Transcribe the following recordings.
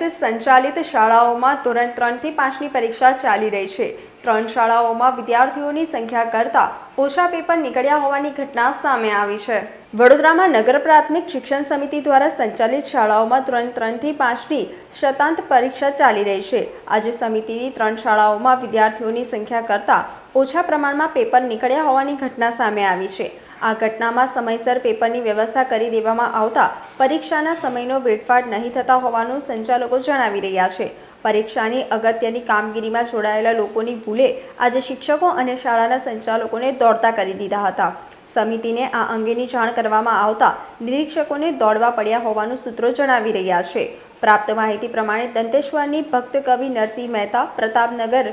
સંચાલિત શાળાઓમાં ધોરણ ત્રણથી પાંચની પરીક્ષા ચાલી રહી છે. ત્રણ શાળાઓમાં વિદ્યાર્થીઓની સંખ્યા કરતાં ઓછા પેપર નીકળ્યા હોવાની ઘટના સામે આવી છે. વડોદરામાં નગર પ્રાથમિક શિક્ષણ સમિતિ દ્વારા સંચાલિત શાળાઓમાં ત્રણ ત્રણથી પાંચની શતાંત પરીક્ષા ચાલી રહી છે. આજે સમિતિની ત્રણ શાળાઓમાં વિદ્યાર્થીઓની સંખ્યા કરતાં ઓછા પ્રમાણમાં પેપર નીકળ્યા હોવાની ઘટના સામે આવી છે. આ ઘટનામાં સમયસર પેપરની વ્યવસ્થા કરી દેવામાં આવતા પરીક્ષાના સમયનો વેડફાટ નહીં થતા હોવાનું સંચાલકો જણાવી રહ્યા છે. પરીક્ષાની અગત્યની કામગીરીમાં જોડાયેલા લોકોની ભૂલે આજે શિક્ષકો અને શાળાના સંચાલકોને દોડતા કરી દીધા હતા. સમિતિને આ અંગેની જાણ કરવામાં આવતા નિરીક્ષકોને દોડવા પડ્યા હોવાનું સૂત્રો જણાવી રહ્યા છે. પ્રાપ્ત માહિતી પ્રમાણે દંતેશ્વરની ભક્ત કવિ નરસિંહ મહેતા, પ્રતાપનગર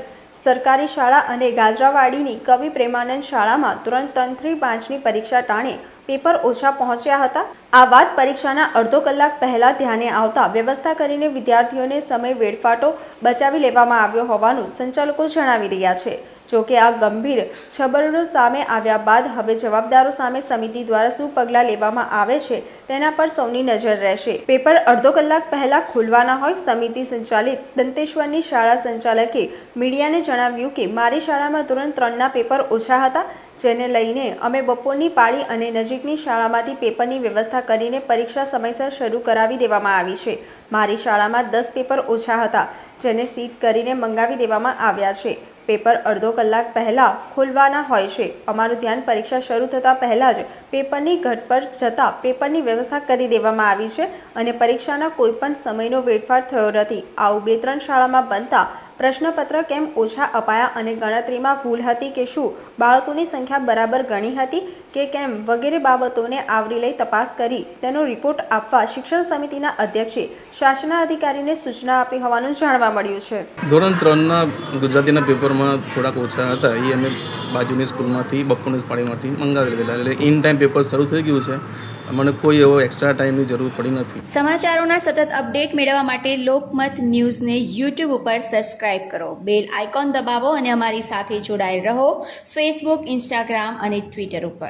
સરકારી શાળા અને ગાજરાવાડીની કવિ પ્રેમાનંદ શાળામાં ધોરણ ત્રણથી પાંચની પરીક્ષા ટાણે પેપર ઓછા પહોંચ્યા હતા. આ વાત પરીક્ષાના અડધો કલાક પહેલા ધ્યાને આવતા વ્યવસ્થા કરીને વિદ્યાર્થીઓને સમય વેડફાટો બચાવી લેવામાં આવ્યો હોવાનું સંચાલકો જણાવી રહ્યા છે. જોકે આ ગંભીર છબરડો સામે આવ્યા બાદ હવે જવાબદારો સામે સમિતિ દ્વારા શું પગલાં લેવામાં આવે છે તેના પર સૌની નજર રહેશે. પેપર અડધો કલાક પહેલા ખોલવાના હોય સમિતિ સંચાલિત દંતેશ્વરની શાળા સંચાલકે મીડિયાને જણાવ્યું કે, મારી શાળામાં ધોરણ ત્રણના પેપર ઓછા હતા. જેને લઈને અમે બપોરની પાળી અને નજીકની શાળામાંથી પેપરની વ્યવસ્થા કરીને પરીક્ષા સમયસર શરૂ કરાવી દેવામાં આવી છે. મારી શાળામાં દસ પેપર ઓછા હતા, જેને સીટ કરીને મંગાવી દેવામાં આવ્યા છે. પેપર અડધો કલાક પહેલાં ખોલવાના હોય છે. અમારું ધ્યાન પરીક્ષા શરૂ થતાં પહેલાં જ પેપરની ઘટ પર જતાં પેપરની વ્યવસ્થા કરી દેવામાં આવી છે અને પરીક્ષાના કોઈપણ સમયનો વેડફાટ થયો નથી. આવું બે ત્રણ શાળામાં બનતા પ્રશ્નપત્ર કેમ ઓછા અપાયા અને ગણતરીમાં ભૂલ હતી કે શું? બાળકોની સંખ્યા બરાબર ગણી હતી કે કેમ? વગેરે બાબતોને આવરી લઈ તપાસ કરી. તેનો રિપોર્ટ આપવા શિક્ષણ સમિતિના અધ્યક્ષે શાસનાધિકારીને સૂચના આપી હોવાનું જાણવા મળ્યું છે. ધોરણ ત્રણના ગુજરાતીના પેપરમાં થોડાક ઓછા હતા. એ અમે બાજુની સ્કૂલમાંથી, બપોરની પાળીમાંથી મંગાવી લીધેલા. એટલે ઇન ટાઈમ પેપર શરૂ થઈ ગયું છે. મને કોઈ એવો એક્સ્ટ્રા ટાઈમની જરૂર પડી નથી. સમાચારોના સતત અપડેટ મેળવવા માટે લોકમત ન્યૂઝને યુટ્યુબ ઉપર સબસ્ક્રાઇબ કરો. બેલ આઇકોન દબાવો અને અમારી સાથે જોડાયેલ રહો. ફેસબુક ઇન્સ્ટાગ્રામ અને ટ્વિટર ઉપર.